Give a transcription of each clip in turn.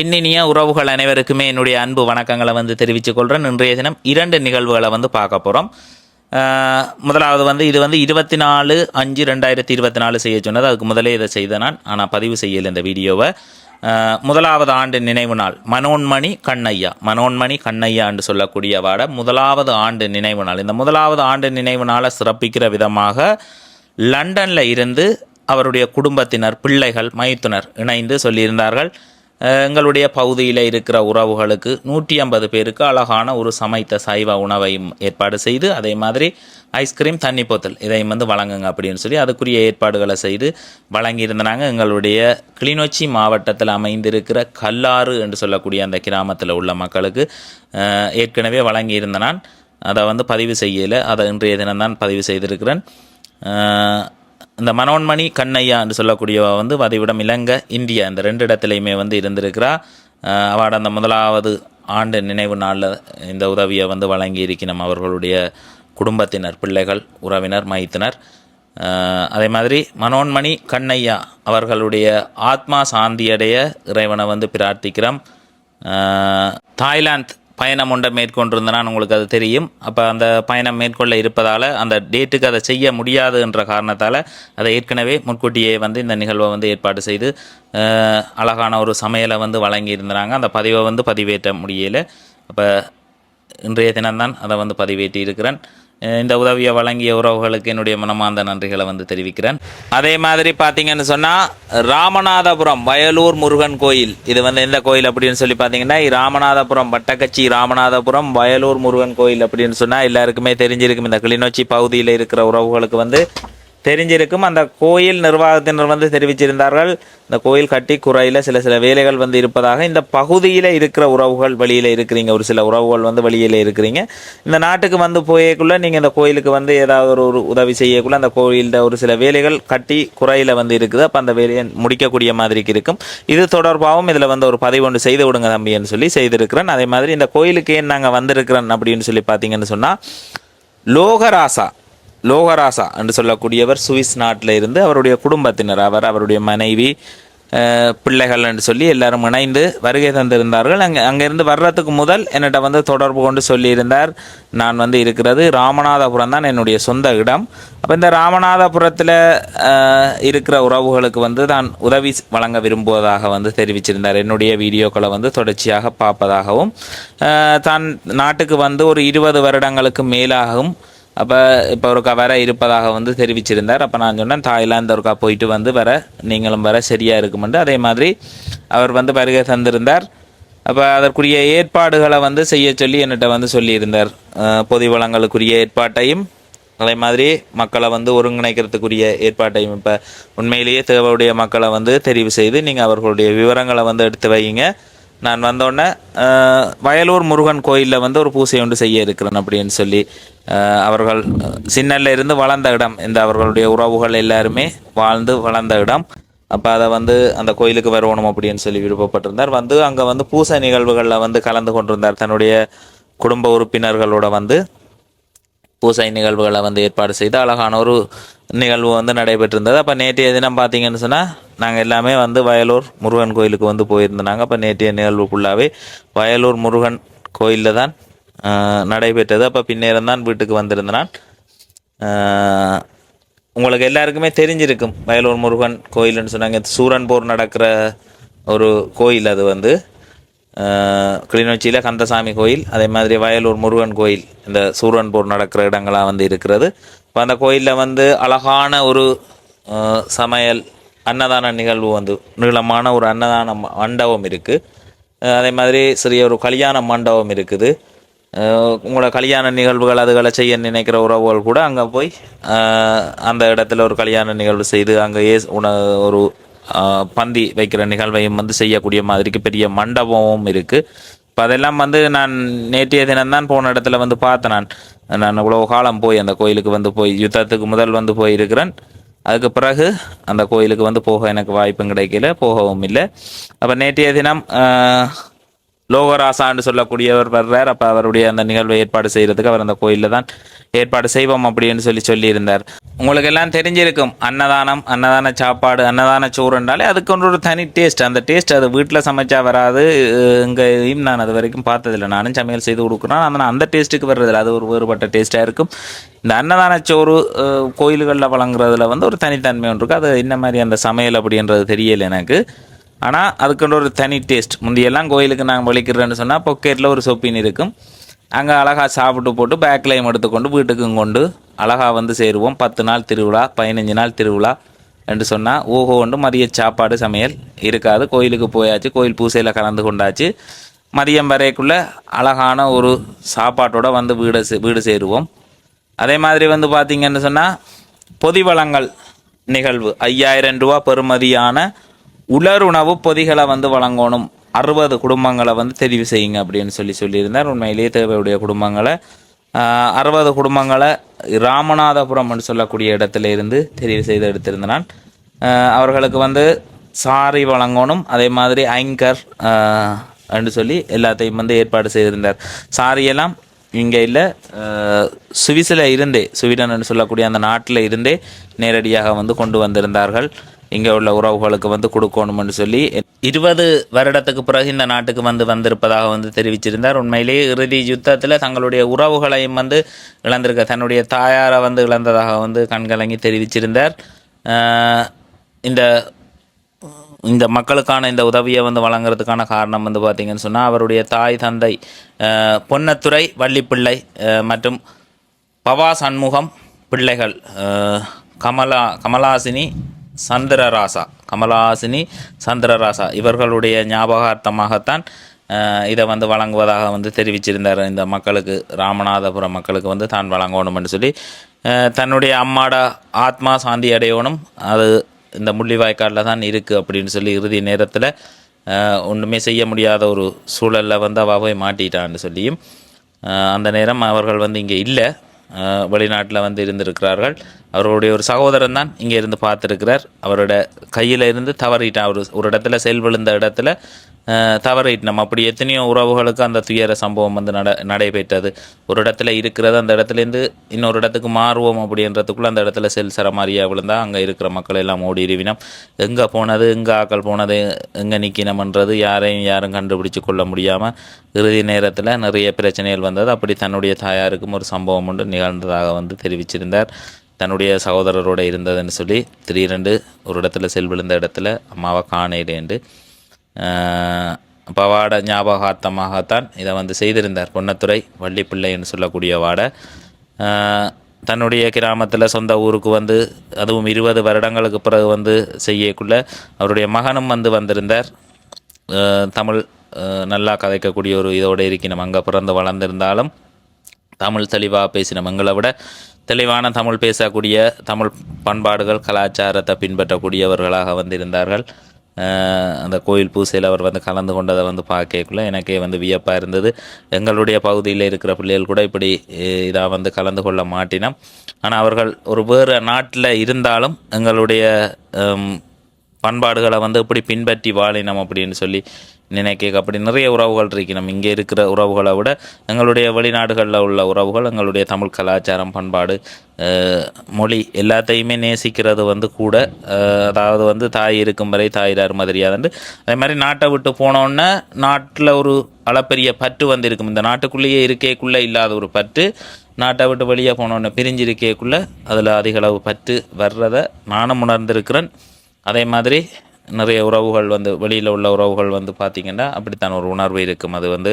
எண்ணினிய உறவுகள் அனைவருக்குமே என்னுடைய அன்பு வணக்கங்களை வந்து தெரிவித்துக் கொள்கிறேன் இன்றைய தினம் இரண்டு நிகழ்வுகளை வந்து பார்க்க போகிறோம் முதலாவது வந்து இது வந்து இருபத்தி நாலு அஞ்சு ரெண்டாயிரத்தி இருபத்தி நாலு செய்ய சொன்னது. அதுக்கு முதலே இதை செய்த நான். ஆனால் பதிவு செய்யலை இந்த வீடியோவை. முதலாவது ஆண்டு நினைவு நாள் மனோன்மணி கண்ணையா. மனோன்மணி கண்ணையா என்று சொல்லக்கூடிய வாட முதலாவது ஆண்டு நினைவு நாள். இந்த முதலாவது ஆண்டு நினைவு நாளை சிறப்பிக்கிற விதமாக லண்டனில் இருந்து அவருடைய குடும்பத்தினர் பிள்ளைகள் மைத்துனர் இணைந்து சொல்லியிருந்தார்கள். எங்களுடைய பகுதியில் இருக்கிற உறவுகளுக்கு நூற்றி ஐம்பது பேருக்கு அழகான ஒரு சமைத்த சைவ உணவையும் ஏற்பாடு செய்து அதே மாதிரி ஐஸ்கிரீம் தண்ணி போத்தல் இதையும் வந்து வழங்குங்க அப்படின்னு சொல்லி அதுக்குரிய ஏற்பாடுகளை செய்து வழங்கியிருந்தாங்க. எங்களுடைய கிளிநொச்சி மாவட்டத்தில் அமைந்திருக்கிற கல்லாறு என்று சொல்லக்கூடிய அந்த கிராமத்தில் உள்ள மக்களுக்கு ஏற்கனவே வழங்கியிருந்த நான். அதை வந்து பதிவு செய்யலை. அதை இன்றைய தினம்தான் பதிவு செய்திருக்கிறேன். இந்த மனோன்மணி கண்ணையா என்று சொல்லக்கூடியவ வந்து வதிவிடம் இலங்கை இந்தியா இந்த ரெண்டு இடத்துலையுமே வந்து இருந்திருக்கிறா. அவட அந்த முதலாவது ஆண்டு நினைவு நாளில் இந்த உதவியை வந்து வழங்கி இருக்கணும் அவர்களுடைய குடும்பத்தினர் பிள்ளைகள் உறவினர் மைத்தினர். அதே மாதிரி மனோன்மணி கண்ணையா அவர்களுடைய ஆத்மா சாந்தியடைய இறைவனை வந்து பிரார்த்திக்கிறோம். தாய்லாந்து பயணம் ஒன்றை மேற்கொண்டிருந்தனால் உங்களுக்கு அது தெரியும். அப்போ அந்த பயணம் மேற்கொள்ள இருப்பதால் அந்த டேட்டுக்கு அதை செய்ய முடியாது என்ற காரணத்தால் அதை ஏற்கனவே முன்கூட்டியே வந்து இந்த நிகழ்வை வந்து ஏற்பாடு செய்து அழகான ஒரு சமையலை வந்து வழங்கியிருந்தாங்க. அந்த பதிவை வந்து பதிவேற்ற முடியலை. அப்போ இன்றைய தினம்தான் அதை வந்து பதிவேற்றி இருக்கிறேன் இந்த உதவியை வழங்கிய உறவுகளுக்கு என்னுடைய மனமார்ந்த நன்றிகளை வந்து தெரிவிக்கிறேன். அதே மாதிரி பார்த்தீங்கன்னு சொன்னால் ராமநாதபுரம் வயலூர் முருகன் கோயில். இது வந்து எந்த கோயில் அப்படின்னு சொல்லி பார்த்தீங்கன்னா ராமநாதபுரம் வட்டக்கச்சி ராமநாதபுரம் வயலூர் முருகன் கோயில் அப்படின்னு சொன்னால் எல்லாருக்குமே தெரிஞ்சிருக்கும். இந்த கிளிநொச்சி பகுதியில் இருக்கிற உறவுகளுக்கு வந்து தெரிஞ்சிருக்கும். அந்த கோயில் நிர்வாகத்தினர் வந்து தெரிவிச்சிருந்தார்கள். இந்த கோயில் கட்டி குறையில் சில சில வேலைகள் வந்து இருப்பதாக. இந்த பகுதியில் இருக்கிற உறவுகள் வெளியில் இருக்கிறீங்க. ஒரு சில உறவுகள் வந்து வெளியில் இருக்கிறீங்க. இந்த நாட்டுக்கு வந்து போயக்குள்ள நீங்கள் இந்த கோயிலுக்கு வந்து ஏதாவது ஒரு உதவி செய்யக்குள்ள அந்த கோயிலில் ஒரு சில வேலைகள் கட்டி குறையில் வந்து இருக்குது. அப்போ அந்த வேலையை முடிக்கக்கூடிய மாதிரிக்கு இருக்கும். இது தொடர்பாகவும் இதில் வந்து ஒரு பதிவு ஒன்று செய்து விடுங்க தம்பின்னு சொல்லி செய்திருக்கிறேன். அதே மாதிரி இந்த கோயிலுக்கு ஏன் நாங்கள் வந்திருக்கிறோம் அப்படின்னு சொல்லி பார்த்தீங்கன்னு சொன்னால் லோகராசா லோகராசா என்று சொல்லக்கூடியவர் சுவிஸ் நாட்டில் இருந்து அவருடைய குடும்பத்தினர் அவர் அவருடைய மனைவி பிள்ளைகள் என்று சொல்லி எல்லாரும் இணைந்து வருகை தந்திருந்தார்கள். அங்கே அங்கேருந்து வர்றதுக்கு முதல் என்னிட்ட வந்து தொடர்பு கொண்டு சொல்லியிருந்தார் நான் வந்து இருக்கிறது ராமநாதபுரம் தான் என்னுடைய சொந்த இடம். அப்போ இந்த ராமநாதபுரத்தில் இருக்கிற உறவுகளுக்கு வந்து தான் உதவி வழங்க விரும்புவதாக வந்து தெரிவிச்சிருந்தார். என்னுடைய வீடியோக்களை வந்து தொடர்ச்சியாக பார்ப்பதாகவும் தான் நாட்டுக்கு வந்து ஒரு இருபது வருடங்களுக்கு மேலாகவும் அப்போ இப்போ ஒருக்கா வர இருப்பதாக வந்து தெரிவிச்சிருந்தார். அப்போ நான் சொன்னேன் தாய்லாந்து ஒருக்கா போயிட்டு வந்து வர நீங்களும் வர சரியாக இருக்குமென்று. அதே மாதிரி அவர் வந்து வருகை தந்திருந்தார். அப்போ அதற்குரிய ஏற்பாடுகளை வந்து செய்ய சொல்லி என்னிட்ட வந்து சொல்லியிருந்தார். பொது வளங்களுக்குரிய ஏற்பாட்டையும் அதே மாதிரி மக்களை வந்து ஒருங்கிணைக்கிறதுக்குரிய ஏற்பாட்டையும் இப்போ உண்மையிலேயே தேவையுடைய மக்களை வந்து தெரிவு செய்து நீங்கள் அவர்களுடைய விவரங்களை வந்து எடுத்து வைங்க நான் வந்தோடனே வயலூர் முருகன் கோயிலில் வந்து ஒரு பூசை ஒன்று செய்ய இருக்கிறேன் அப்படின்னு சொல்லி அவர்கள் சின்னல்ல இருந்து வளர்ந்த இடம். இந்த அவர்களுடைய உறவுகள் எல்லாருமே வாழ்ந்து வளர்ந்த இடம். அப்போ அதை வந்து அந்த கோயிலுக்கு வரணும் அப்படின்னு சொல்லி விருப்பப்பட்டிருந்தார். வந்து அங்கே வந்து பூசை நிகழ்வுகளில் வந்து கலந்து கொண்டிருந்தார். தன்னுடைய குடும்ப உறுப்பினர்களோட வந்து பூசை நிகழ்வுகளை வந்து ஏற்பாடு செய்து அழகான ஒரு நிகழ்வு வந்து நடைபெற்றிருந்தது. அப்போ நேற்றைய தினம் பார்த்தீங்கன்னு சொன்னால் நாங்கள் எல்லாமே வந்து வயலூர் முருகன் கோயிலுக்கு வந்து போயிருந்தாங்க அப்போ நேற்றைய நிகழ்வு ஃபுல்லாகவே வயலூர் முருகன் கோயிலில் தான் நடைபெற்றது. அப்போ பின்னேரம் தான் வீட்டுக்கு வந்திருந்தேன். உங்களுக்கு எல்லாருக்குமே தெரிஞ்சிருக்கும் வயலூர் முருகன் கோயில்னு சொன்னாங்க. சூரன் போர் நடக்கிற ஒரு கோயில் அது வந்து. கிளிநொச்சியில் கந்தசாமி கோயில் அதே மாதிரி வயலூர் முருகன் கோயில் இந்த சூரன்பூர் நடக்கிற இடங்களாக வந்து இருக்கிறது. இப்போ அந்த கோயிலில் வந்து அழகான ஒரு சமையல் அன்னதான நிகழ்வு வந்து நீளமான ஒரு அன்னதான மண்டபம் இருக்குது அதே மாதிரி சிறிய ஒரு கல்யாண மண்டபம் இருக்குது. உங்களோட கல்யாண நிகழ்வுகள் அதுகளை செய்ய நினைக்கிற உறவுகள் கூட அங்கே போய் அந்த இடத்துல ஒரு கல்யாண நிகழ்வு செய்து அங்கே ஏ உண ஒரு பந்தி வைக்கிற நிகழ்வையும் வந்து செய்யக்கூடிய மாதிரிக்கு பெரிய மண்டபமும் இருக்குது இப்போ அதெல்லாம் வந்து நான் நேற்றைய தினம்தான் போன இடத்துல வந்து பார்த்தேன் நான். நான் இவ்வளோ காலம் போய் அந்த கோயிலுக்கு வந்து போய் யுத்தத்துக்கு முதல் வந்து போயிருக்கிறேன். அதுக்கு பிறகு அந்த கோயிலுக்கு வந்து போக எனக்கு வாய்ப்பும் கிடைக்கல போகவும் இல்லை. அப்போ நேற்றைய தினம் லோகராசான்னு சொல்லக்கூடியவர் வர்றார். அப்போ அவருடைய அந்த நிகழ்வை ஏற்பாடு செய்கிறதுக்கு அவர் அந்த கோயிலில் தான் ஏற்பாடு செய்வோம் அப்படின்னு சொல்லி சொல்லியிருந்தார். உங்களுக்கு எல்லாம் தெரிஞ்சிருக்கும் அன்னதானம் அன்னதான சாப்பாடு அன்னதான சோறு என்றாலே அதுக்கு ஒன்று ஒரு தனி டேஸ்ட் அந்த டேஸ்ட் அது வீட்டில் சமைச்சா வராது. இங்கேயும் நான் அது வரைக்கும் பார்த்ததில்லை. நானும் சமையல் செய்து கொடுக்குறேன் ஆனால் அந்த டேஸ்ட்டுக்கு வர்றதில்ல. அது ஒரு வேறுபட்ட டேஸ்ட்டாக இருக்கும். இந்த அன்னதான சோறு கோயில்களில் வழங்குறதுல வந்து ஒரு தனித்தன்மை ஒன்று இருக்குது அது என்ன மாதிரி அந்த சமையல் அப்படின்றது தெரியலை எனக்கு. ஆனால் அதுக்குன்ற ஒரு தனி டேஸ்ட் முந்தையெல்லாம் கோயிலுக்கு நாங்கள் வலிக்கிறேன்னு சொன்னால் பொக்கெட்டில் ஒரு சொப்பின் இருக்கும். அங்கே அழகாக சாப்பிட்டு போட்டு பேக்லையும் எடுத்துக்கொண்டு வீட்டுக்கும் கொண்டு அழகாக வந்து சேருவோம். பத்து நாள் திருவிழா பதினஞ்சு நாள் திருவிழா என்று சொன்னால் ஓஹோ ஒன்று மதிய சாப்பாடு சமையல் இருக்காது. கோயிலுக்கு போயாச்சு கோயில் பூசையில் கலந்து கொண்டாச்சு. மதியம் வரைக்குள்ளே அழகான ஒரு சாப்பாட்டோட வந்து வீடு சே- வீடு சேருவோம். அதே மாதிரி வந்து பார்த்திங்கன்னு சொன்னால் பொதி வளங்கள் நிகழ்வு. ஐயாயிரம் ரூபா பெறுமதியான உலருணவு பொதிகளை வந்து வழங்கணும். அறுபது குடும்பங்களை வந்து தெரிவு செய்யுங்க அப்படின்னு சொல்லி சொல்லியிருந்தார். உண்மையிலேயே தேவையுடைய குடும்பங்களை அறுபது குடும்பங்களை ராமநாதபுரம்னு சொல்லக்கூடிய இடத்துல இருந்து தெரிவு செய்து எடுத்திருந்தனால் அவர்களுக்கு வந்து சாரி வழங்கணும். அதே மாதிரி ஐங்கர் என்று சொல்லி எல்லாத்தையும் வந்து ஏற்பாடு செய்திருந்தார். சாரியெல்லாம் இங்கே இல்லை சுவிஸில் இருந்தே ஸ்வீடன் சொல்லக்கூடிய அந்த நாட்டில் இருந்தே நேரடியாக வந்து கொண்டு வந்திருந்தார்கள். இங்கே உள்ள உறவுகளுக்கு வந்து கொடுக்கணும்னு சொல்லி இருபது வருடத்துக்கு பிறகு இந்த நாட்டுக்கு வந்து வந்திருப்பதாக வந்து தெரிவிச்சிருந்தார். உண்மையிலேயே இறுதி யுத்தத்தில் தங்களுடைய உறவுகளையும் வந்து இழந்திருக்க தன்னுடைய தாயாரை வந்து இழந்ததாக வந்து கண்கலங்கி தெரிவிச்சிருந்தார். ஆஹ் இந்த இந்த மக்களுக்கான இந்த உதவியை வந்து வழங்குறதுக்கான காரணம் வந்து பார்த்தீங்கன்னு சொன்னால் அவருடைய தாய் தந்தை அஹ், வள்ளிப்பிள்ளை அஹ், மற்றும் பவா சண்முகம் பிள்ளைகள் கமலா கமலாசினி சந்திரராசா கமலாசினி சந்திரராசா இவர்களுடைய ஞாபகார்த்தமாகத்தான் இதை வந்து வழங்குவதாக வந்து தெரிவிச்சிருந்தார். இந்த மக்களுக்கு ராமநாதபுரம் மக்களுக்கு வந்து தான் வழங்கணும்னு சொல்லி தன்னுடைய அம்மாட ஆத்மா சாந்தி அடையணும் அது இந்த முள்ளிவாய்க்காலில் தான் இருக்குது அப்படின்னு சொல்லி இறுதி நேரத்தில் ஒன்றுமே செய்ய முடியாத ஒரு சூழலில் வந்து அவ போய் மாட்டிட்டான்னு சொல்லியும் அந்த நேரம் அவர்கள் வந்து இங்கே இல்லை. வெளிநாட்டில் வந்து இருந்திருக்கிறார்கள். அவருடைய ஒரு சகோதரன் தான் இங்கே இருந்து பார்த்துருக்கிறார். அவரோட கையில் இருந்து தவறிட்டான் அவர் ஒரு இடத்துல செல் விழுந்த இடத்துல தவறிட்டோம் அப்படி எத்தனையோ உறவுகளுக்கு அந்த துயர சம்பவம் வந்து நட நடைபெற்றது. ஒரு இடத்துல இருக்கிறது அந்த இடத்துலேருந்து இன்னொரு இடத்துக்கு மாறுவோம் அப்படின்றதுக்குள்ளே அந்த இடத்துல செல் சரமாரியாக விழுந்தா அங்கே இருக்கிற மக்கள் எல்லாம் ஓடி இருவினோம் எங்கே போனது எங்கே ஆக்கள் போனது எங்கே நிற்கணுமன்றது யாரையும் யாரும் கண்டுபிடிச்சு கொள்ள முடியாமல் இறுதி நேரத்தில் நிறைய பிரச்சனைகள் வந்தது. அப்படி தன்னுடைய தாயாருக்கும் ஒரு சம்பவம் ஒன்று நிகழ்ந்ததாக வந்து தெரிவிச்சிருந்தார். தன்னுடைய சகோதரரோட இருந்ததுன்னு சொல்லி திடீரென்று ஒரு இடத்துல செல் விழுந்த இடத்துல அம்மாவை காணேடேண்டு பவாட ஞாபகார்த்தமாகத்தான் இதை வந்து செய்திருந்தார். பொன்னத்துறை வள்ளிப்பிள்ளைன்னு சொல்லக்கூடிய வாடை. தன்னுடைய கிராமத்தில் சொந்த ஊருக்கு வந்து அதுவும் இருபது வருடங்களுக்கு பிறகு வந்து செய்யக்குள்ள அவருடைய மகனும் வந்து வந்திருந்தார். தமிழ் நல்லா கதைக்கக்கூடிய ஒரு இதோடு இருக்கணும் அங்கே பிறந்து வளர்ந்திருந்தாலும் தமிழ் தெளிவாக பேசினோம். மங்களை விட தெளிவான தமிழ் பேசக்கூடிய தமிழ் பண்பாடுகள் கலாச்சாரத்தை பின்பற்றக்கூடியவர்களாக வந்திருந்தார்கள். அந்த கோயில் பூசையில் அவர் வந்து கலந்து கொண்டதை வந்து பார்க்கக்குள்ள எனக்கே வந்து வியப்பாக இருந்தது. எங்களுடைய பகுதியில் இருக்கிற பிள்ளைகள் கூட இப்படி இதாக வந்து கலந்து கொள்ள மாட்டினோம். ஆனால் அவர்கள் ஒரு வேறு நாட்டில் இருந்தாலும் எங்களுடைய பண்பாடுகளை வந்து எப்படி பின்பற்றி வாழினோம் அப்படின்னு சொல்லி நினைக்க அப்படி நிறைய உறவுகள் இருக்கணும் இங்கே இருக்கிற உறவுகளை விட எங்களுடைய வெளிநாடுகளில் உள்ள உறவுகள் எங்களுடைய தமிழ் கலாச்சாரம் பண்பாடு மொழி எல்லாத்தையுமே நேசிக்கிறது வந்து கூட அதாவது வந்து தாய் இருக்கும் வரை தாயிரார் மாதிரியாதுண்டு அதே மாதிரி நாட்டை விட்டு போனோன்னே நாட்டில் ஒரு அளப்பெரிய பற்று வந்திருக்கும். இந்த நாட்டுக்குள்ளேயே இருக்கேக்குள்ளே இல்லாத ஒரு பற்று நாட்டை விட்டு வெளியே போனோன்னே பிரிஞ்சிருக்கேக்குள்ளே அதில் அதிகளவு பற்று வர்றதை நானும் உணர்ந்திருக்கிறேன். அதே மாதிரி நிறைய உறவுகள் வந்து வெளியில் உள்ள உறவுகள் வந்து பார்த்திங்கன்னா அப்படித்தான் ஒரு உணர்வு இருக்கும். அது வந்து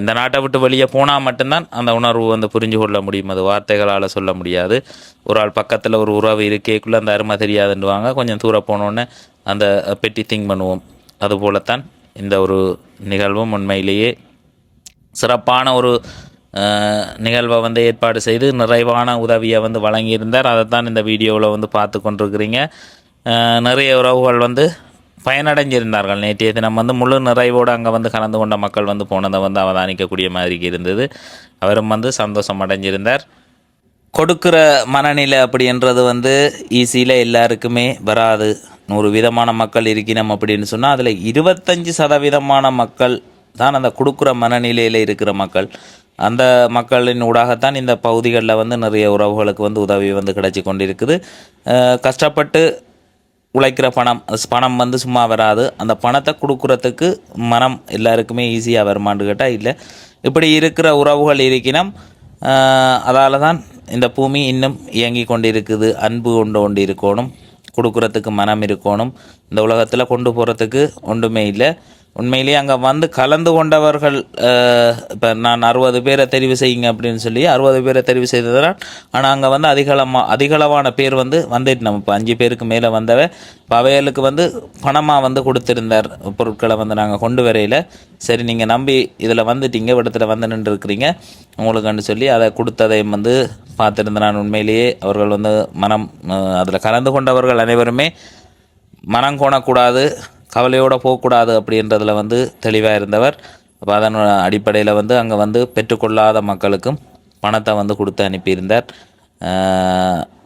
இந்த நாட்டை விட்டு வெளியே போனால் மட்டும்தான் அந்த உணர்வு வந்து புரிஞ்சு கொள்ள முடியும். அது வார்த்தைகளால் சொல்ல முடியாது. ஒரு ஆள் பக்கத்தில் ஒரு உறவு இருக்கேக்குள்ளே அந்த அருமை தெரியாதுன்னுவாங்க. கொஞ்சம் தூரம் போனோன்னே அந்த பெட்டி திங்க் பண்ணுவோம். அதுபோலத்தான் இந்த ஒரு நிகழ்வும் உண்மையிலேயே சிறப்பான ஒரு நிகழ்வை வந்து ஏற்பாடு செய்து நிறைவான உதவியை வந்து வழங்கியிருந்தார். அதைத்தான் இந்த வீடியோவில் வந்து பார்த்து கொண்டிருக்கிறீங்க. நிறைய உறவுகள் வந்து பயனடைஞ்சிருந்தார்கள். நேற்றைய தினம் வந்து முழு நிறைவோடு அங்கே வந்து கலந்து கொண்ட மக்கள் வந்து போனதை வந்து அவதானிக்கக்கூடிய மாதிரி இருந்தது. அவரும் வந்து சந்தோஷம் அடைஞ்சிருந்தார். கொடுக்குற மனநிலை அப்படின்றது வந்து ஈஸியில் எல்லாருக்குமே வராது. நூறு விதமான மக்கள் இருக்கணும் அப்படின்னு சொன்னால் அதில் இருபத்தஞ்சி சதவீதமான மக்கள் தான் அந்த கொடுக்குற மனநிலையில் இருக்கிற மக்கள். அந்த மக்களின் ஊடாகத்தான் இந்த பகுதிகளில் வந்து நிறைய உறவுகளுக்கு வந்து உதவி வந்து கிடைச்சி கொண்டிருக்குது. கஷ்டப்பட்டு உழைக்கிற பணம் பணம் வந்து சும்மா வராது. அந்த பணத்தை கொடுக்குறதுக்கு மனம் எல்லாருக்குமே ஈஸியாக வருமான்னு கேட்டால் இல்லை. இப்படி இருக்கிற உறவுகள் இருக்கினம் அதால் தான் இந்த பூமி இன்னும் இயங்கி கொண்டிருக்குது. அன்பு கொண்டு கொண்டு இருக்கணும் கொடுக்குறதுக்கு மனம் இருக்கணும். இந்த உலகத்தில் கொண்டு போகிறதுக்கு ஒன்றுமே இல்லை. உண்மையிலேயே அங்கே வந்து கலந்து கொண்டவர்கள் இப்போ நான் அறுபது பேரை தெரிவு செய்யுங்க அப்படின்னு சொல்லி அறுபது பேரை தெரிவு செய்ததுனால் ஆனால் அங்கே வந்து அதிகளமாக அதிகளவான பேர் வந்து வந்துட்டு நம்ம இப்போ அஞ்சு பேருக்கு மேலே வந்தவ இப்போ அவைகளுக்கு வந்து பணமாக வந்து கொடுத்துருந்தார் பொருட்களை வந்து நாங்கள் கொண்டு வரையில். சரி நீங்கள் நம்பி இதில் வந்துட்டீங்க இடத்துல வந்து நின்றுருக்கிறீங்க உங்களுக்குன்னு சொல்லி அதை கொடுத்ததையும் வந்து பார்த்துருந்தேன். நான் உண்மையிலேயே அவர்கள் வந்து மனம் அதில் கலந்து கொண்டவர்கள் அனைவருமே மனம் கோணக்கூடாது. கவலையோடு போகக்கூடாது அப்படின்றதில் வந்து தெளிவாக இருந்தவர். அப்போ அதன் அடிப்படையில் வந்து அங்கே வந்து பெற்றுக்கொள்ளாத மக்களுக்கும் பணத்தை வந்து கொடுத்து அனுப்பியிருந்தார்.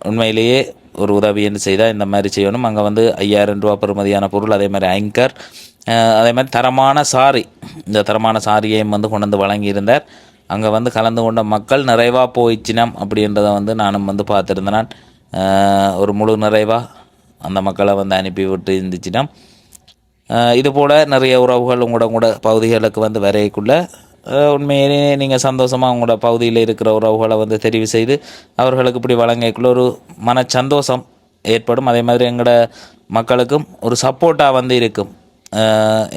உண்மையிலேயே ஒரு உதவி என்று செய்தால் இந்த மாதிரி செய்யணும். அங்கே வந்து ஐயாயிரம் ரூபா பெறுமதியான பொருள் அதே மாதிரி ஆங்கர் அதே மாதிரி தரமான சாரி இந்த தரமான சாரியையும் வந்து கொண்டு வந்து வழங்கியிருந்தார். அங்கே வந்து கலந்து கொண்ட மக்கள் நிறைவாக போயிச்சினம் அப்படின்றத வந்து நானும் வந்து பார்த்துருந்தேன். ஒரு முழு நிறைவாக அந்த மக்களை வந்து அனுப்பி விட்டு இருந்துச்சுன்னா இதுபோல் நிறைய உறவுகள் உங்களோட கூட பகுதிகளுக்கு வந்து வரையக்குள்ள உண்மையிலே உண்மையிலேயே நீங்கள் சந்தோஷமாக உங்களோட பகுதியில் இருக்கிற உறவுகளை வந்து தெரிவு செய்து அவர்களுக்கு இப்படி வழங்கக்குள்ள ஒரு மன சந்தோஷம் ஏற்படும். அதே மாதிரி எங்களோட மக்களுக்கும் ஒரு சப்போர்ட்டாக வந்து இருக்கும்.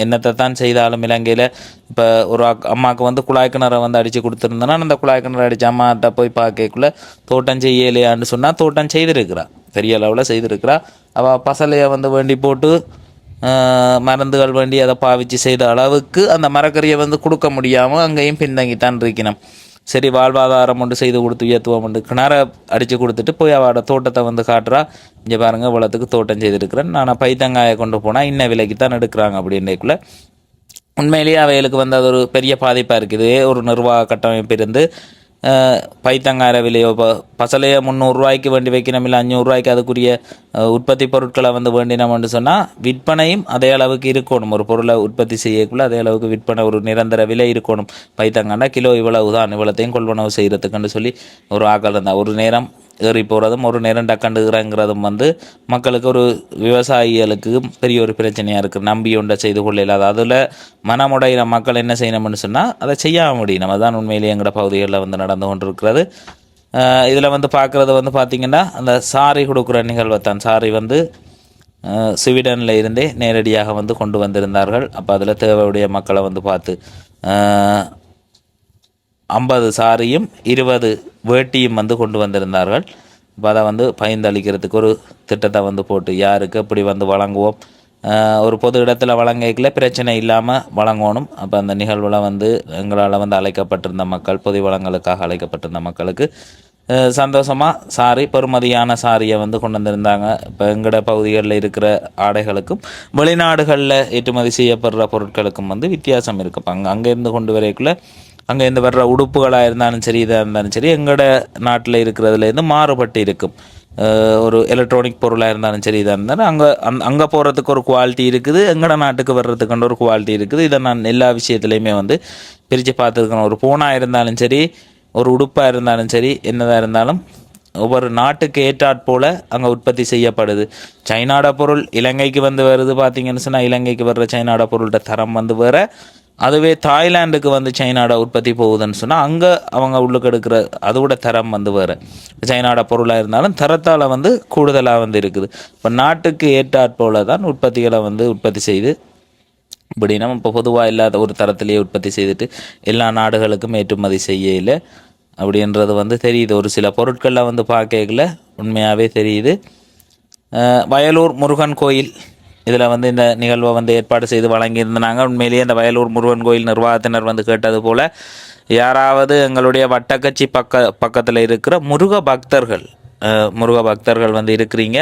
என்னத்தை தான் செய்தாலும் இலங்கையில் இப்போ ஒரு அக் அம்மாவுக்கு வந்து குழாய் கிணறை வந்து அடித்து கொடுத்துருந்தேன்னா அந்த குழாய் கிணறு அடித்து அம்மாட்ட போய் பார்க்கக்குள்ள தோட்டம் செய்யலையான்னு சொன்னால் தோட்டம் செய்திருக்கிறா. பெரிய அளவில் செய்திருக்கிறா. அவள் பசலையை வந்து வேண்டி போட்டு மருந்துகள் வேண்டி அதை பாவிச்சு செய்த அளவுக்கு அந்த மரக்கறியை வந்து கொடுக்க முடியாமல் அங்கேயும் பின்தங்கித்தான் இருக்கணும் சரி வாழ்வாதாரம் ஒன்று செய்து கொடுத்து உயர்த்துவோம் ஒன்று கிணற அடித்து கொடுத்துட்டு போய் அவட தோட்டத்தை வந்து காட்டுறா இங்கே பாருங்கள் இவ்வளோத்துக்கு தோட்டம் செய்திருக்கிறேன் நான் பைத்தங்காயை கொண்டு போனால் இன்ன விலைக்கு தான் எடுக்கிறாங்க அப்படின்றக்குள்ள உண்மையிலேயே அவைகளுக்கு வந்து அது ஒரு பெரிய பாதிப்பாக இருக்குது ஒரு நிர்வாக கட்டமைப்பு இருந்து பைத்தங்கார விலையோ இப்போ பசலையை முந்நூறுரூவாய்க்கு வேண்டி வைக்கணும் இல்லை அஞ்சூறுரூவாய்க்கு அதுக்குரிய உற்பத்தி பொருட்களை வந்து வேண்டினோம்னு சொன்னால் விற்பனையும் அதே அளவுக்கு இருக்கணும் ஒரு பொருளை உற்பத்தி செய்யக்குள்ள அதே அளவுக்கு விற்பனை ஒரு நிரந்தர விலை இருக்கணும் பைத்தங்காண்டா கிலோ இவ்வளவு தான் இவ்வளோத்தையும் கொள்வனவு செய்கிறதுக்குன்னு சொல்லி ஒரு ஆக்கல் இருந்தால் ஒரு நேரம் ஏறி போகிறதும் ஒரு நேரம் டக்கண்டு இறங்குறதும் வந்து மக்களுக்கு ஒரு விவசாயிகளுக்கு பெரிய ஒரு பிரச்சனையாக இருக்குது நம்பி ஒன்றை செய்து கொள்ள இல்லாத அதில் மனமுடையிற மக்கள் என்ன செய்யணும்னு சொன்னால் அதை செய்யாம முடியும் நம்ம தான் உண்மையிலேயே எங்களோட பகுதிகளில் வந்து நடந்து கொண்டிருக்கிறது. இதில் வந்து பார்க்குறது வந்து பார்த்திங்கன்னா அந்த சாரி கொடுக்குற நிகழ்வை தான். சாரி வந்து அஹ், ஸ்வீடனில் இருந்தே நேரடியாக வந்து கொண்டு வந்திருந்தார்கள். அப்போ அதில் தேவையுடைய மக்களை வந்து பார்த்து ஐம்பது சாரியும் இருபது வேட்டியும் வந்து கொண்டு வந்திருந்தார்கள். இப்போ அதை வந்து பயந்தளிக்கிறதுக்கு ஒரு திட்டத்தை வந்து போட்டு யாருக்கு எப்படி வந்து வழங்குவோம்? ஒரு பொது இடத்துல வழங்கிக்கல பிரச்சனை இல்லாமல் வழங்கணும். அப்போ அந்த நிகழ்வில் வந்து எங்களால் வந்து அழைக்கப்பட்டிருந்த மக்கள் பொது வளங்களுக்காக அழைக்கப்பட்டிருந்த மக்களுக்கு சந்தோஷமாக சாரி பெறுமதியான சாரியை வந்து கொண்டு வந்திருந்தாங்க. இப்போ எங்களோட பகுதிகளில் இருக்கிற ஆடைகளுக்கும் வெளிநாடுகளில் ஏற்றுமதி செய்யப்படுற பொருட்களுக்கும் வந்து வித்தியாசம் இருக்குப்பாங்க அங்கே அங்கேருந்து கொண்டு வரைக்குள்ள அங்கே இருந்து வர்ற உடுப்புகளாக இருந்தாலும் சரி இதாக இருந்தாலும் சரி எங்களோட நாட்டில் இருக்கிறதுலேருந்து மாறுபட்டு இருக்கும். ஒரு எலக்ட்ரானிக் பொருளாக இருந்தாலும் சரி இதாக இருந்தாலும் அங்கே அந் அங்கே போகிறதுக்கு ஒரு குவாலிட்டி இருக்குது எங்களோட நாட்டுக்கு வர்றதுக்குன்ற ஒரு குவாலிட்டி இருக்குது. இதை நான் எல்லா விஷயத்துலையுமே வந்து பிரித்து பார்த்துருக்கேன் ஒரு பூனாக இருந்தாலும் சரி ஒரு உடுப்பாக இருந்தாலும் சரி என்னதாக இருந்தாலும் ஒவ்வொரு நாட்டுக்கு ஏற்றாற் போல் அங்கே உற்பத்தி செய்யப்படுது. சைனாட பொருள் இலங்கைக்கு வந்து வருது பார்த்தீங்கன்னு சொன்னால் இலங்கைக்கு வர்ற சைனாட பொருள்கிட்ட தரம் வந்து வேறு அதுவே தாய்லாந்துக்கு வந்து சைனாவோட உற்பத்தி போகுதுன்னு சொன்னால் அங்கே அவங்க உள்ளுக்கு எடுக்கிற அதோட தரம் வந்து வேறு. சைனாவோட பொருளாக இருந்தாலும் தரத்தால் வந்து கூடுதலாக வந்து இருக்குது. இப்போ நாட்டுக்கு ஏற்றாற்போல் தான் உற்பத்திகளை வந்து உற்பத்தி செய்து இப்படி நம்ம இப்போ பொதுவாக இல்லாத ஒரு தரத்திலேயே உற்பத்தி செய்துட்டு எல்லா நாடுகளுக்கும் ஏற்றுமதி செய்யல அப்படின்றது வந்து தெரியுது. ஒரு சில பொருட்களில் வந்து பார்க்கல உண்மையாகவே தெரியுது. வயலூர் முருகன் கோயில். இதில் வந்து இந்த நிகழ்வை வந்து ஏற்பாடு செய்து வழங்கியிருந்தாங்க உண்மையிலேயே இந்த வயலூர் முருகன் கோயில் நிர்வாகத்தினர் வந்து கேட்டது போல் யாராவது எங்களுடைய வட்டக்கச்சி பக்க பக்கத்தில் இருக்கிற முருக பக்தர்கள் முருக பக்தர்கள் வந்து இருக்கிறீங்க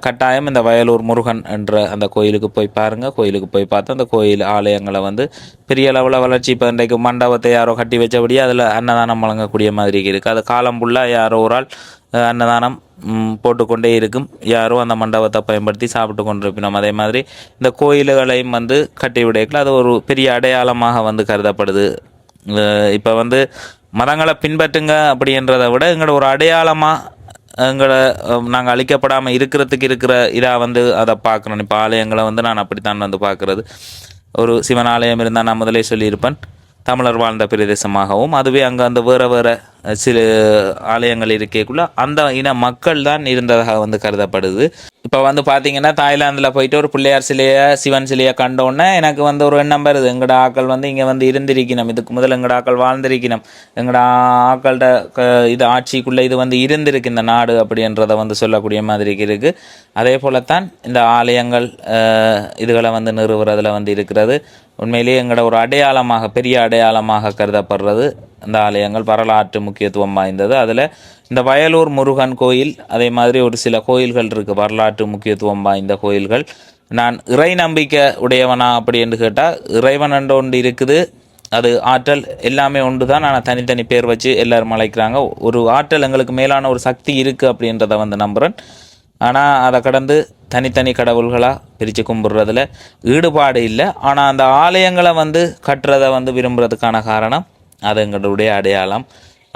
கட்டாயம் இந்த வயலூர் முருகன் என்ற அந்த கோயிலுக்கு போய் பாருங்கள் கோயிலுக்கு போய் பார்த்து அந்த கோயில் ஆலயங்களை வந்து பெரிய அளவில் வளர்ச்சி இப்போ இன்றைக்கு மண்டபத்தை யாரோ கட்டி வச்சபடியே அதில் அன்னதானம் வழங்கக்கூடிய மாதிரி இருக்குது அது காலம் ஃபுல்லாக யாரோ ஒரு ஆள் அன்னதானம் போட்டுக்கொண்டே இருக்கும். யாரும் அந்த மண்டபத்தை பயன்படுத்தி சாப்பிட்டு கொண்டிருப்பினோம். அதே மாதிரி இந்த கோயில்களையும் வந்து கட்டி விடைக்கல அது ஒரு பெரிய அடையாளமாக வந்து கருதப்படுது. இப்போ வந்து மதங்களை பின்பற்றுங்க அப்படின்றத விட எங்களோட ஒரு அடையாளமாக எங்களை நாங்கள் அழிக்கப்படாமல் இருக்கிறதுக்கு இருக்கிற இதாக வந்து அதை பார்க்குறோம் இப்போ ஆலயங்களை வந்து நான் அப்படித்தான் வந்து பார்க்குறது. ஒரு சிவன் ஆலயம் இருந்தால் நான் முதலே சொல்லியிருப்பேன். தமிழர் வாழ்ந்த பிரதேசமாகவும் அதுவே அங்கே அந்த வேறு வேறு சில ஆலயங்கள் இருக்கக்குள்ள அந்த இன மக்கள் தான் இருந்ததாக வந்து கருதப்படுது. இப்போ வந்து பார்த்தீங்கன்னா தாய்லாந்தில் போயிட்டு ஒரு பிள்ளையார் சிலையை சிவன் சிலையை கண்டோன்னே எனக்கு வந்து ஒரு எண்ணம் வருது. எங்கட ஆக்கள் வந்து இங்கே வந்து இருந்திருக்கணும். இதுக்கு முதல் எங்கட ஆக்கள் வாழ்ந்திருக்கணும். எங்கட ஆக்கள்கிட்ட க இது ஆட்சிக்குள்ளே இது வந்து இருந்திருக்கு இந்த நாடு அப்படின்றத வந்து சொல்லக்கூடிய மாதிரி இருக்குது அதே போலத்தான் இந்த ஆலயங்கள் இதுகளை வந்து நிறுவுறதுல வந்து இருக்கிறது. உண்மையிலேயே எங்களோட ஒரு அடையாளமாக பெரிய அடையாளமாக கருதப்படுறது இந்த ஆலயங்கள் வரலாற்று முக்கியத்துவம் வாய்ந்தது. அதில் இந்த வயலூர் முருகன் கோயில் அதே மாதிரி ஒரு சில கோயில்கள் இருக்குது வரலாற்று முக்கியத்துவம் வாய்ந்த கோயில்கள். நான் இறை நம்பிக்கை உடையவனா அப்படி என்று கேட்டால் இறைவன் என்று ஒன்று இருக்குது அது ஆற்றல் எல்லாமே ஒன்று தான் ஆனால் தனித்தனி பேர் வச்சு எல்லோரும் அழைக்கிறாங்க. ஒரு ஆற்றல் எங்களுக்கு மேலான ஒரு சக்தி இருக்குது அப்படின்றத வந்து நம்புகிறேன் ஆனால் அதை கடந்து தனித்தனி கடவுள்களாக பிரித்து கும்பிட்றதுல ஈடுபாடு இல்லை. ஆனால் அந்த ஆலயங்களை வந்து கட்டுறதை வந்து விரும்புகிறதுக்கான காரணம் அது எங்களுடைய அடையாளம்.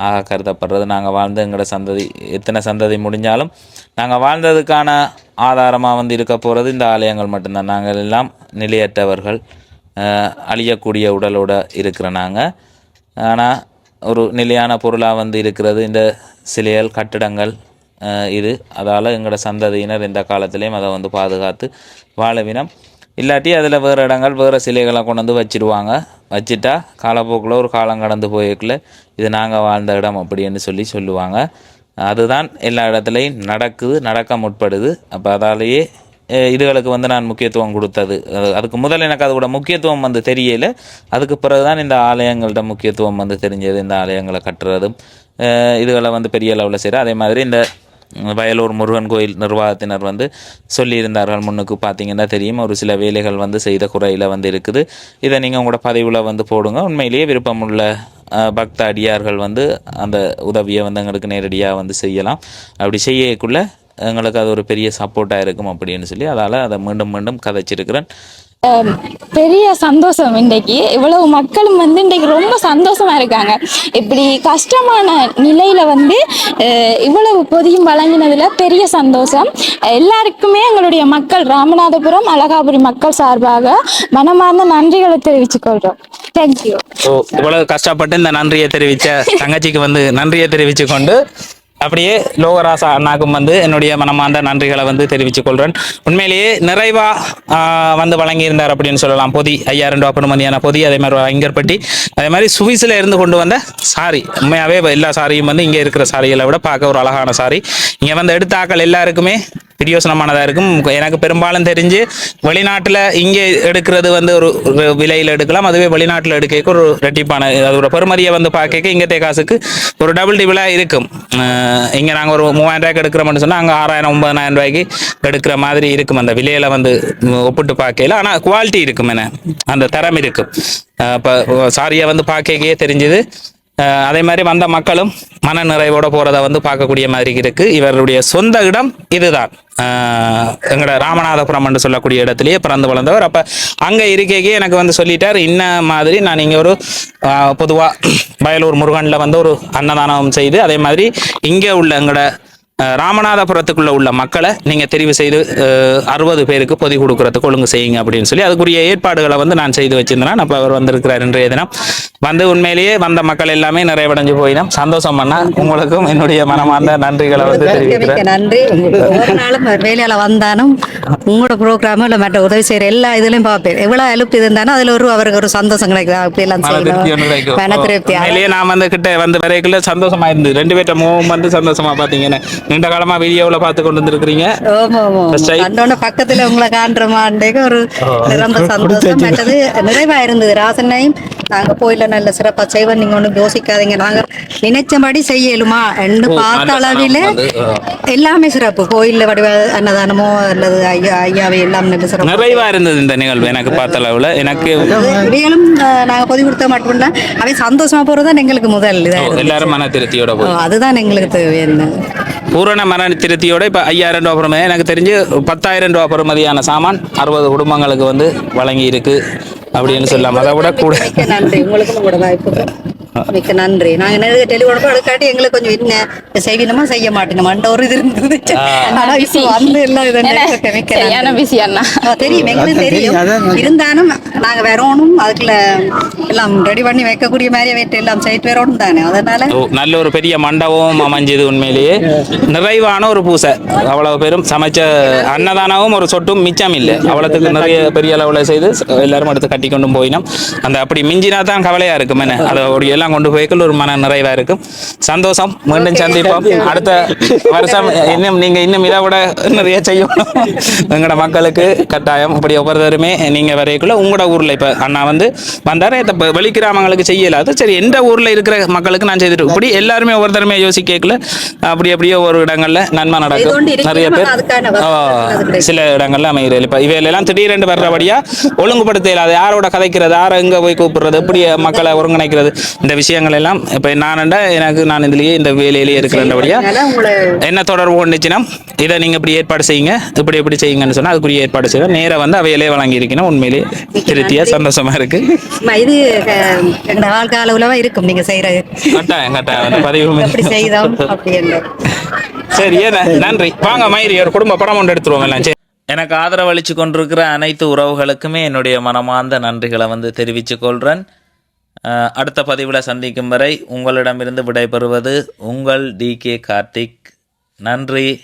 ஆக கருதப்படுறது. நாங்கள் வாழ்ந்து எங்களோட சந்ததி எத்தனை சந்ததி முடிஞ்சாலும் நாங்கள் வாழ்ந்ததுக்கான ஆதாரமாக வந்து இருக்க போகிறது இந்த ஆலயங்கள் மட்டும்தான். நாங்கள் எல்லாம் நிலையற்றவர்கள். அழியக்கூடிய உடலோட இருக்கிற நாங்கள் ஆனால் ஒரு நிலையான பொருளாக வந்து இருக்கிறது. இந்த சிலைகள் கட்டிடங்கள் இது அதால் எங்களோட சந்ததியினர் இந்த காலத்திலையும் அதை வந்து பாதுகாத்து வாழவினம். இல்லாட்டி அதில் வேறு இடங்கள் வேறு சிலைகளை கொண்டு வந்து வச்சுருவாங்க. வச்சுட்டா காலப்போக்கில் ஒரு காலம் கடந்து போயிருக்குள்ள இது நாங்கள் வாழ்ந்த இடம் அப்படின்னு சொல்லி சொல்லுவாங்க. அதுதான் எல்லா இடத்துலையும் நடக்குது நடக்க முற்படுது. அப்போ அதாலேயே இதுகளுக்கு வந்து நான் முக்கியத்துவம் கொடுத்தது. அது- அதுக்கு முதல்ல எனக்கு அதோட முக்கியத்துவம் வந்து தெரியல. அதுக்கு பிறகு தான் இந்த ஆலயங்கள்ட முக்கியத்துவம் வந்து தெரிஞ்சது இந்த ஆலயங்களை கட்டுறதும். இதுகளை வந்து பெரிய அளவில் செய்கிற அதே மாதிரி இந்த வயலூர் முருகன் கோயில் நிர்வாகத்தினர் வந்து சொல்லியிருந்தார்கள். முன்னுக்கு பார்த்தீங்கன்னா தெரியும். ஒரு சில வேலைகள் வந்து செய்த குறையில் வந்து இருக்குது. இதை நீங்கள் உங்களோட பதிவில் வந்து போடுங்க. உண்மையிலேயே விருப்பமுள்ள பக்த அடியார்கள் வந்து அந்த உதவியை வந்து எங்களுக்கு நேரடியாக வந்து செய்யலாம். அப்படி செய்யக்குள்ளே எங்களுக்கு அது ஒரு பெரிய சப்போர்ட்டாக இருக்கும் அப்படின்னு சொல்லி அதால் அதை மீண்டும் மீண்டும் கதைச்சிருக்கிறேன். பெரிய சந்தோஷம் இன்றைக்கு. இவ்வளவு மக்களும் வந்து இன்றைக்கு ரொம்ப சந்தோஷமா இருக்காங்க. இப்படி கஷ்டமான நிலையில வந்து இவ்வளவு பொதியும் வழங்கினதுல பெரிய சந்தோஷம். எல்லாருக்குமே எங்களுடைய மக்கள் ராமநாதபுரம் அழகாபுரி மக்கள் சார்பாக மனமார்ந்த நன்றிகளை தெரிவிச்சுக்கொள்றோம் தேங்க்யூ இவ்வளவு கஷ்டப்பட்டு இந்த நன்றியை தெரிவித்த தங்கச்சிக்கு வந்து நன்றியை தெரிவிச்சு கொண்டு அப்படியே லோகராசா அண்ணாக்கும் வந்து என்னுடைய மனமார்ந்த நன்றிகளை வந்து தெரிவித்துக் கொள்கிறேன் உண்மையிலேயே நிறைவா வந்து வழங்கியிருந்தார் அப்படின்னு சொல்லலாம். பொதி ஐயாயிரம் ரூபா பெருமதியான பொதி அதே மாதிரி ஐங்கர்பட்டி அதே மாதிரி சுவிஸில் இருந்து கொண்டு வந்த சாரி. உண்மையாகவே எல்லா சாரியும் வந்து இங்கே இருக்கிற சாரிகளை விட பார்க்க ஒரு அழகான சாரி. இங்கே வந்து எடுத்த ஆக்கள் எல்லாருக்குமே பிரியோசனமானதாக இருக்கும். எனக்கு பெரும்பாலும் தெரிஞ்சு வெளிநாட்டில் இங்கே எடுக்கிறது வந்து ஒரு விலையில் எடுக்கலாம். அதுவே வெளிநாட்டில் எடுக்க ஒரு ரெட்டிப்பான அதோட பெருமதியை வந்து பார்க்க இங்கே காசுக்கு ஒரு டபுள் டிபிளாக இருக்கும். இங்கே நாங்கள் ஒரு மூவாயிரம் ரூபாய்க்கு எடுக்கிறோம்னு சொன்னால் அங்கே ஆறாயிரம் ஒன்பதாயிரம் ரூபாய்க்கு எடுக்கிற மாதிரி இருக்கும். அந்த விலையில வந்து ஒப்பிட்டு பார்க்கல ஆனால் குவாலிட்டி இருக்கும் என்ன அந்த தரம் இருக்கும். இப்போ சாரியை வந்து பார்க்கவே தெரிஞ்சுது. அதே மாதிரி வந்த மக்களும் மன நிறைவோட போகிறத வந்து பார்க்கக்கூடிய மாதிரி இருக்கு. இவருடைய சொந்த இடம் இதுதான். எங்களோட ராமநாதபுரம் என்று சொல்லக்கூடிய இடத்துலயே பிறந்து வளர்ந்தவர். அப்போ அங்கே இருக்கைக்கே எனக்கு வந்து சொல்லிட்டார் இன்ன மாதிரி நான் இங்கே ஒரு பொதுவாக வயலூர் முருகனில் வந்து ஒரு அன்னதானம் செய்து அதே மாதிரி இங்கே உள்ள எங்களோட ராமநாதபுரத்துக்குள்ள உள்ள மக்களை நீங்க தெரிவு செய்து அறுபது பேருக்கு பொதி கொடுக்கறதுக்கு ஒழுங்கு செய்யுங்க அப்படின்னு சொல்லி அதுக்குரிய ஏற்பாடுகளை வந்து நான் செய்து வச்சிருந்தேன். அப்போ அவர் வந்திருக்கிறார் இன்றைய தினம். வந்து உண்மையிலேயே வந்த மக்கள் எல்லாமே நிறைவடைஞ்சு போயிடும். சந்தோஷம் பண்ணா உங்களுக்கும் என்னுடைய மனமார்ந்த நன்றிகளை வந்து தெரிவிக்கிறேன். நன்றி. நாளும் வேலையால வந்தாலும் உங்களோட ப்ரோக்ராம் இல்லை மற்ற உதவி செய்யற எல்லா இதுலயும் பார்ப்பேன். எவ்வளவு அலுப்பு இருந்தாலும் அதுல ஒரு அவருக்கு ஒரு சந்தோஷம் கிடைக்கும் அப்படி எல்லாம் மன திருப்தி உண்மையிலேயே நான் வந்து கிட்ட வந்து வரைக்குள்ள சந்தோஷமா இருந்து ரெண்டு பேர்ட்ட முகம் வந்து சந்தோஷமா பாத்தீங்கன்னா. நீண்ட காலமா வீடியோவுல பார்த்து கொண்டு வந்திருக்கிறீங்க. பக்கத்துல உங்களை காண்ற மாண்டேக்கு ஒரு ரொம்ப சந்தோஷம். மற்றது நிறைவா இருந்தது. ராசனையும் நாங்க கோயில நல்ல சிறப்பா செய்வோம் நீங்க ஒண்ணும் யோசிக்காதீங்க. நாங்க நினைச்சபடி செய்யலுமா? என்று பார்த்த அளவில எல்லாமே சிறப்பு. கோயில்ல வடிவ அன்னதானமோ அல்லது ஐயா ஐயாவை எல்லாம் நல்ல சிறப்பு. நிறைவா இருந்தது இந்த நிகழ்வு எனக்கு பார்த்த அளவுல. எனக்கு மேலும் நாங்க பொதி கொடுத்த மட்டும்தான் அவன் சந்தோஷமா போறதுதான் எங்களுக்கு முதல். எல்லாரும் மன திருப்தியோட ஓ, அதுதான் எங்களுக்கு தேவையான பூரண மன திருப்தியோட இப்போ ஐயாயிரம் ரூபா பெறுமதி எனக்கு தெரிஞ்சு பத்தாயிரம் ரூபா பெறுமதியான சாமான் அறுபது குடும்பங்களுக்கு வந்து வழங்கி இருக்கு அப்படின்னு சொல்லலாம் அதை விட கூட நன்றி. உங்களுக்கும் கூட வாய்ப்பு மிக்க நன்றி. நாங்க நிறைய டெலிஃபோன் எடுக்காட்டி எங்களுக்கு கொஞ்சம் என்ன செய்வினமா செய்ய மாட்டேன். மண்ட ஒரு இது இருந்தது. ஆனா இப்போ வந்து எல்லாம் இது மிக்க சரியான அண்ணா. ஆ, தெரியும் எங்களுக்கு தெரியும். இருந்தாலும் நாங்க வரணும் அதுக்குள்ள எல்லாம் ரெடி பண்ணி வைக்கக்கூடிய மாதிரி வைத்து எல்லாம் சைட் வரணும் தானே. அதனால நல்ல ஒரு பெரிய மண்டபம் அமைஞ்சது உண்மையிலேயே. நிறைவான ஒரு பூசை. அவ்வளவு பேரும் சமைச்ச அன்னதானமும் ஒரு சொட்டும் மிச்சம் இல்லை. அவ்வளவுக்கு நிறைய பெரிய அளவில் செய்து எல்லாரும் எடுத்து கட்டி கொண்டும் போயினோம். அந்த அப்படி மிஞ்சினா தான் கவலையா இருக்கும் என்ன? அதை ஒரு எல்லாம் கொண்டு போய்க்குள்ள ஒரு மன நிறைவா இருக்கும் சந்தோஷம். மீண்டும் சந்திப்போம். அடுத்த வருஷம் இன்னும் நீங்க இன்னும் இதை விட நிறைய செய்யும் எங்களோட மக்களுக்கு கட்டாயம். இப்படி ஒவ்வொருத்தருமே நீங்க வரைக்குள்ள உங்களோட ஊர்ல இப்ப அண்ணா வந்து வந்தாரு. இப்ப வெளி கிராமங்களுக்கு செய்யலாது சரி எந்த ஊர்ல இருக்கிற மக்களுக்கு நான் செய்துட்டு இப்படி எல்லாருமே ஒவ்வொருத்தருமே யோசிக்கல அப்படி அப்படியே ஒரு இடங்கள்ல நன்மை நடக்கும். நிறைய பேர். சில இடங்கள்ல அமைகிறது. இப்ப இவையெல்லாம் திடீரென்று வர்றபடியா ஒழுங்குபடுத்த இயலாது யாரோட கதைக்கிறது? யாரை எங்க போய் கூப்பிடுறது? எப்படி மக்களை ஒருங்கிணைக்கிறது. இந்த விஷயங்கள் எல்லாம் இப்ப நானண்டா எனக்கு நான் இதுலயே இந்த வேலையிலேயே உங்களை என்ன தொடர்பு கொண்டுச்சுன்னா இதை நீங்க இப்படி ஏற்பாடு செய்யுங்க இப்படி இப்படி செய்யுங்கன்னு சொன்னா அதுக்குரிய ஏற்பாடு செய்யணும் நேரா வந்து அவையிலே வழங்கி இருக்கணும் உண்மையிலேயே திருப்தியா சந்தோஷமா இருக்கு. இது அஹ், எங்க வாழ்க்கை அளவுலவா இருக்கும் நீங்க செய்யறது. கட்டாயம் கட்டாயம். அந்த பதிவு எப்படி செய்தோம் சரி நன்றி. வாங்க மயிரி ஒரு குடும்ப படம் ஒன்று எடுத்துருவோம் எல்லாம். சரி. எனக்கு ஆதரவளித்து கொண்டிருக்கிற அனைத்து உறவுகளுக்குமே என்னுடைய மனமார்ந்த நன்றிகளை வந்து தெரிவித்துக் கொள்கிறேன் அடுத்த பதிவில் சந்திக்கும் வரை உங்களிடமிருந்து விடைபெறுவது உங்கள் டி கே கார்த்திக். நன்றி.